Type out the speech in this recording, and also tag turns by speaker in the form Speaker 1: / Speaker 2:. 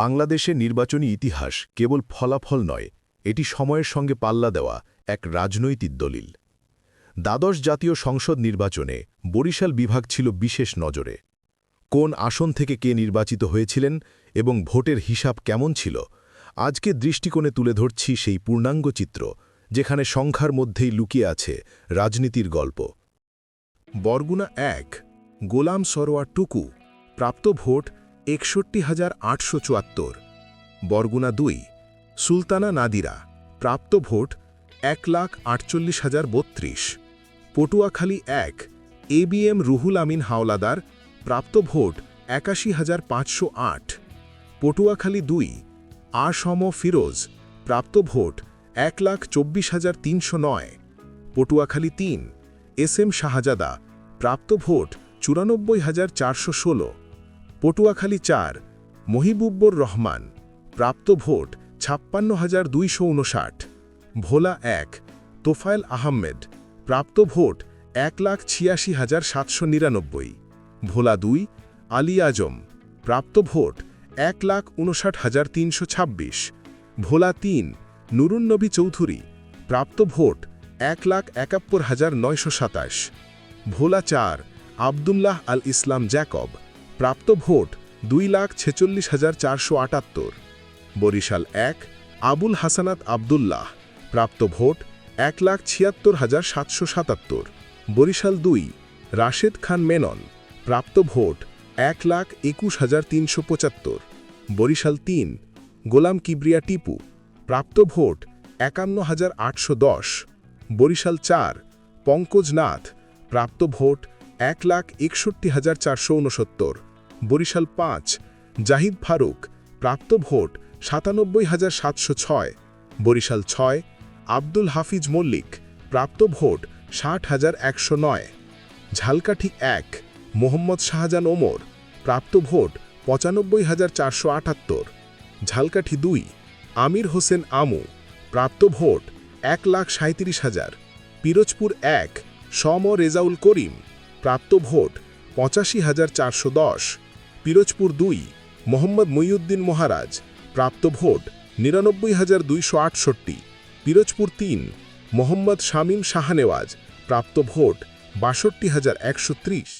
Speaker 1: বাংলাদেশের নির্বাচনী ইতিহাস কেবল ফলাফল নয়, এটি সময়ের সঙ্গে পাল্লা দেওয়া এক রাজনৈতিক দলিল। দ্বাদশ জাতীয় সংসদ নির্বাচনে বরিশাল বিভাগ ছিল বিশেষ নজরে। কোন আসন থেকে কে নির্বাচিত হয়েছিলেন এবং ভোটের হিসাব কেমন ছিল, আজকে দৃষ্টিকোণে তুলে ধরছি সেই পূর্ণাঙ্গ চিত্র, যেখানে সংখ্যার মধ্যেই লুকিয়ে আছে রাজনীতির গল্প। বরগুনা এক, গোলাম সরোয়ার টুকু, প্রাপ্ত ভোট একষট্টি হাজার আটশো চুয়াত্তর। বরগুনা দুই, সুলতানা নাদিরা, প্রাপ্ত ভোট এক লাখ আটচল্লিশ হাজার বত্রিশ। পটুয়াখালী এক, A B M Ruhul Amin Howlader, প্রাপ্ত ভোট একাশি হাজার পাঁচশো আট। পটুয়াখালী দুই আসম ফিরোজ, প্রাপ্ত ভোট এক লাখ চব্বিশ হাজার তিনশো নয়। পটুয়াখালী তিন, এস এম শাহজাদা, প্রাপ্ত ভোট চুরানব্বই হাজার চারশো ষোলো। পটুয়াখালী চার, মহিবুব্বর রহমান, প্রাপ্ত ভোট ছাপ্পান্ন হাজার দুইশো ভোলা এক, তোফায়েল আহমেদ, প্রাপ্ত ভোট এক লাখ ছিয়াশি হাজার সাতশো নিরানব্বই। ভোলা দুই, আলী আজম, প্রাপ্ত ভোট এক লাখ উনষাট হাজার তিনশো ছাব্বিশ। ভোলা তিন নুরুন্নবী চৌধুরী, প্রাপ্ত ভোট এক লাখ একাত্তর হাজার নয়শো সাতাশ। ভোলা চার, আবদুল্লাহ আল ইসলাম জ্যাকব প্রাপ্ত ভোট দুই লাখ ছেচল্লিশ হাজার চারশো আটাত্তর। বরিশাল এক, আবুল হাসানাত আবদুল্লাহ, প্রাপ্ত ভোট এক লাখ ছিয়াত্তর হাজার সাতশো সাতাত্তর। বরিশাল দুই, রাশেদ খান মেনন, প্রাপ্ত ভোট এক লাখ একুশ হাজার তিনশো পঁচাত্তর। বরিশাল তিন, গোলাম কিবরিয়া টিপু, প্রাপ্ত ভোট একান্ন হাজার আটশো দশ। বরিশাল চার, পঙ্কজ নাথ, প্রাপ্ত ভোট এক লাখ একষট্টি হাজার চারশো উনসত্তর বরিশাল পাঁচ, জাহিদ ফারুক, প্রাপ্ত ভোট সাতানব্বই হাজার সাতশো ছয়, বরিশাল ছয়, আব্দুল হাফিজ মল্লিক, প্রাপ্ত ভোট ষাট হাজার একশো নয়, ঝালকাঠি এক, মোহাম্মদ শাহজাহান ওমর, প্রাপ্ত ভোট পঁচানব্বই হাজার চারশো আটাত্তর, ঝালকাঠি দুই, আমির হোসেন আমু, প্রাপ্ত ভোট এক লাখ সাঁত্রিশ হাজার, পিরোজপুর এক, সম রেজাউল করিম, প্রাপ্ত ভোট পঁচাশি হাজার চারশো দশ পিরোজপুর দুই, মোহাম্মদ মইউদ্দিন মহারাজ, প্রাপ্ত ভোট নিরানব্বই হাজার দুইশো আটষট্টি। পিরোজপুর তিন, মোহাম্মদ শামীম শাহানেওয়াজ, প্রাপ্ত ভোট বাষট্টি হাজার একশো ত্রিশ।